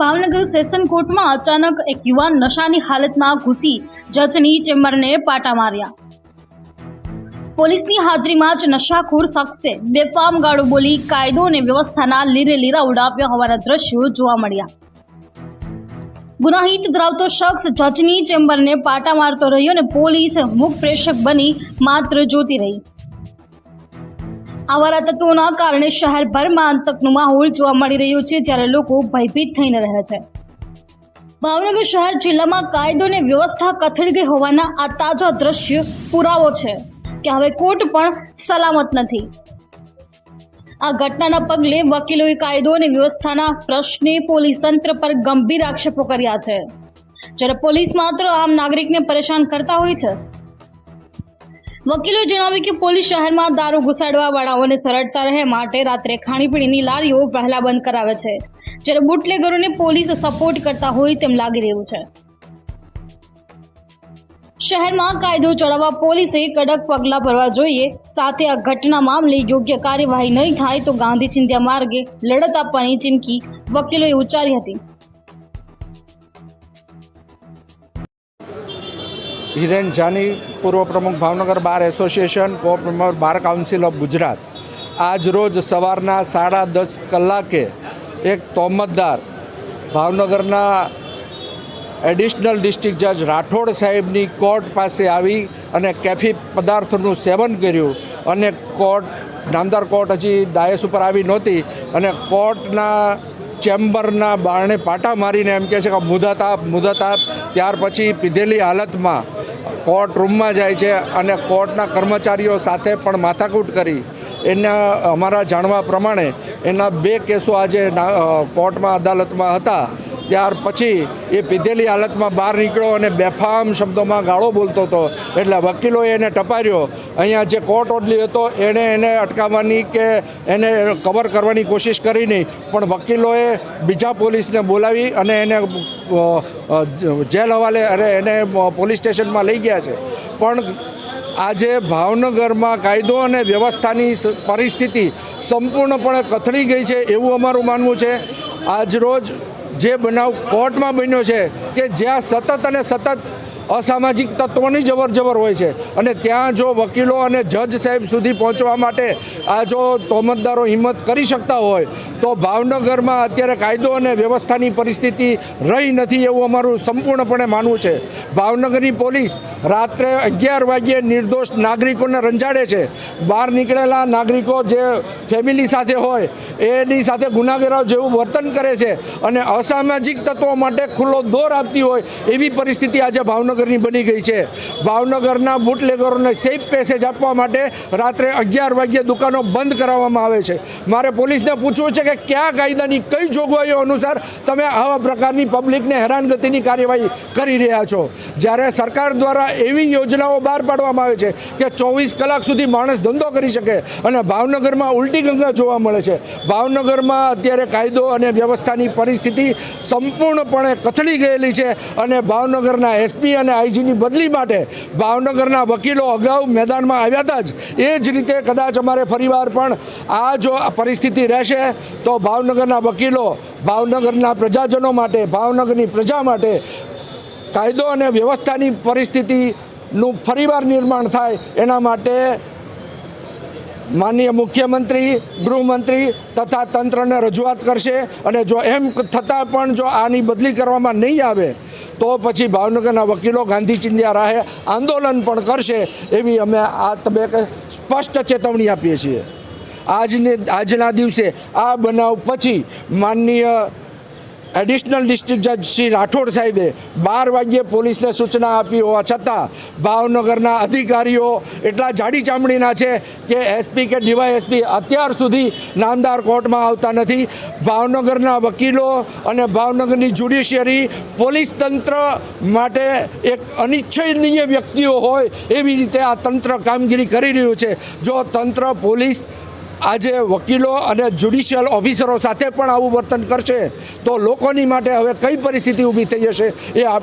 Bhavnagar session કોર્ટમાં અચાનક એક યુવાન નશાની હાલતમાં ઘૂસી જજની ચેમ્બરને પાટા માર્યા. પોલીસની હાજરીમાં જ નશાખોર શખ્સે બેફામ ગાળો બોલી કાયદો અને વ્યવસ્થાના લીરે લીરા ઉડાવ્યા હોવાના દ્રશ્યો જોવા મળ્યા. ગુનાહિત ધરાવતો શખ્સ જજની ચેમ્બરને પાટા મારતો રહ્યો અને પોલીસ મુખ પ્રેક્ષક બની માત્ર જોતી રહી. આવારા તત્વોના કારણે શહેરભરમાં આતંકનો માહોલ જોવા મળી રહ્યો છે, જ્યારે લોકો ભયભીત થઈને રહે છે. ભાવનગર શહેર જિલ્લામાં કાયદો અને વ્યવસ્થા કથળી ગઈ હોવાના આ તાજા દ્રશ્ય પુરાવો છે, કે હવે કોર્ટ પણ સલામત નથી. આ ઘટનાના પગલે વકીલોએ કાયદો અને વ્યવસ્થાના પ્રશ્ને પોલીસ તંત્ર પર ગંભીર આક્ષેપો કર્યા છે. જ્યારે પોલીસ માત્ર આમ નાગરિકને પરેશાન કરતા હોય છે વકીલોએ જણાવ્યું કે પોલીસ શહેરમાં દારૂ ઘુસાડવા વાળાઓને સરળતા રહે માટે રાત્રે ખાણીપીણીની લારીઓ પહેલા બંધ કરાવે છે. જ્યારે બુટલેગરોને પોલીસ સપોર્ટ કરતા હોય તેમ લાગી રહ્યું છે. શહેરમાં કાયદો ચડાવવા પોલીસે કડક પગલાં ભરવા જોઈએ. સાથે આ ઘટના મામલે યોગ્ય કાર્યવાહી નહીં થાય તો ગાંધી ચિંધ્યા માર્ગે લડત આપવાની ચીમકી વકીલોએ ઉચ્ચારી હતી. હિરેન જાની પૂર્વ પ્રમુખ ભાવનગર બાર એસોસિએશન કો પ્રમુખ બાર કાઉન્સિલ ઓફ ગુજરાત. આજ રોજ સવારના સાડા દસ કલાકે એક તોમતદાર ભાવનગરના એડિશનલ ડિસ્ટ્રિક્ટ જજ રાઠોડ સાહેબની કોર્ટ પાસે આવી અને કેફી પદાર્થનું સેવન કર્યું અને કોર્ટ, નામદાર કોર્ટ હજી ડાયસ ઉપર આવી નહોતી અને કોર્ટના ચેમ્બરના બારણે પાટા મારીને એમ કહે છે કે મુદત આપ મુદત આપ ત્યાર પછી પીધેલી હાલતમાં કોર્ટ રૂમમાં જાય છે અને કોર્ટના કર્મચારીઓ સાથે પણ માથાકૂટ કરી. એના, અમારા જાણવા પ્રમાણે એના બે કેસો આજે કોર્ટમાં અદાલતમાં હતા. ત્યાર પછી એ પીધેલી હાલતમાં બહાર નીકળ્યો અને બેફામ શબ્દોમાં ગાળો બોલતો હતો. એટલે વકીલોએ એને ટપાર્યો. અહીંયા જે કોર્ટ ઓડલી હતો, એણે એને અટકાવવાની કે એને કવર કરવાની કોશિશ કરી નહીં. પણ વકીલોએ બીજા પોલીસને બોલાવી અને એને જેલ હવાલે અરે એને પોલીસ સ્ટેશનમાં લઈ ગયા છે. પણ આજે ભાવનગરમાં કાયદો અને વ્યવસ્થાની પરિસ્થિતિ સંપૂર્ણપણે કથળી ગઈ છે એવું અમારું માનવું છે. આજરોજ જે બનાવ કોર્ટમાં બન્યો છે કે જ્યાં સતત અને સતત અસામાજિક તત્વોની જવર જવર હોય છે. અને ત્યાં જો વકીલો અને જજ સાહેબ સુધી પહોંચવા માટે આ જો તોમતદારો હિંમત કરી શકતા હોય, તો ભાવનગરમાં અત્યારે કાયદો અને વ્યવસ્થાની પરિસ્થિતિ રહી નથી એવું અમારું સંપૂર્ણપણે માનવું છે. ભાવનગરની પોલીસ રાત્રે અગિયાર વાગ્યે નિર્દોષ નાગરિકોને રંજાડે છે. બહાર નીકળેલા નાગરિકો જે ફેમિલી સાથે હોય, એની સાથે ગુનાગરો જેવું વર્તન કરે છે અને અસામાજિક તત્વો માટે ખુલ્લો દોર આપતી હોય એવી પરિસ્થિતિ આજે ભાવનગરની બની ગઈ છે. ભાવનગરના બુટલેગરોને સેફ પેસેજ આપવા માટે રાત્રે અગિયાર વાગ્યે દુકાનો બંધ કરાવવામાં આવે છે. મારે પોલીસને પૂછવું છે કે કયા કાયદાની કઈ જોગવાઈઓ અનુસાર તમે આવા પ્રકારની પબ્લિકને હેરાનગતિની કાર્યવાહી કરી રહ્યા છો? જ્યારે સરકાર દ્વારા એવી યોજનાઓ બહાર પાડવામાં આવે છે કે ચોવીસ કલાક સુધી માણસ ધંધો કરી શકે અને ભાવનગરમાં ઉલટી ગંગા જોવા મળે છે. ભાવનગરમાં અત્યારે કાયદો અને વ્યવસ્થાની પરિસ્થિતિ સંપૂર્ણપણે કથળી ગયેલી છે અને ભાવનગરના એસપી અને આઈજીની બદલી માટે ભાવનગરના વકીલો અગાઉ મેદાનમાં આવ્યા હતા જ. એ જ રીતે કદાચ અમારે ફરીવાર પણ આ જો પરિસ્થિતિ રહેશે, તો ભાવનગરના વકીલો ભાવનગરના પ્રજાજનો માટે, ભાવનગરની પ્રજા માટે કાયદો અને વ્યવસ્થાની પરિસ્થિતિનું ફરીવાર નિર્માણ થાય એના માટે માનનીય મુખ્યમંત્રી, ગૃહમંત્રી તથા તંત્રને રજૂઆત કરશે અને જો એમ થતાં પણ જો આની બદલી કરવામાં નહીં આવે, તો પછી ભાવનગરના વકીલો ગાંધી ચિંધ્યા રાહે આંદોલન પણ કરશે એવી અમે આ તબક્કે સ્પષ્ટ ચેતવણી આપીએ છીએ. આજને, આજના દિવસે આ બનાવ પછી માનનીય એડિશનલ ડિસ્ટ્રિક્ટ જજ શ્રી રાઠોડ સાહેબે બાર વાગ્યે પોલીસને સૂચના આપી હોવા છતાં ભાવનગરના અધિકારીઓ એટલા જાડી ચામડીના છે કે એસપી કે ડીવાયએસપી અત્યાર સુધી નામદાર કોર્ટમાં આવતા નથી. ભાવનગરના વકીલો અને ભાવનગરની જ્યુડિશિયરી પોલીસ તંત્ર માટે એક અનિચ્છનીય વ્યક્તિઓ હોય એવી રીતે આ તંત્ર કામગીરી કરી રહ્યું છે. જો તંત્ર પોલીસ આજે વકીલો અને જ્યુડિશિયલ ઓફિસરો સાથે પણ આવું વર્તન કરશે તો લોકોની માટે હવે કઈ પરિસ્થિતિ ઊભી થઈ જશે એ આપણે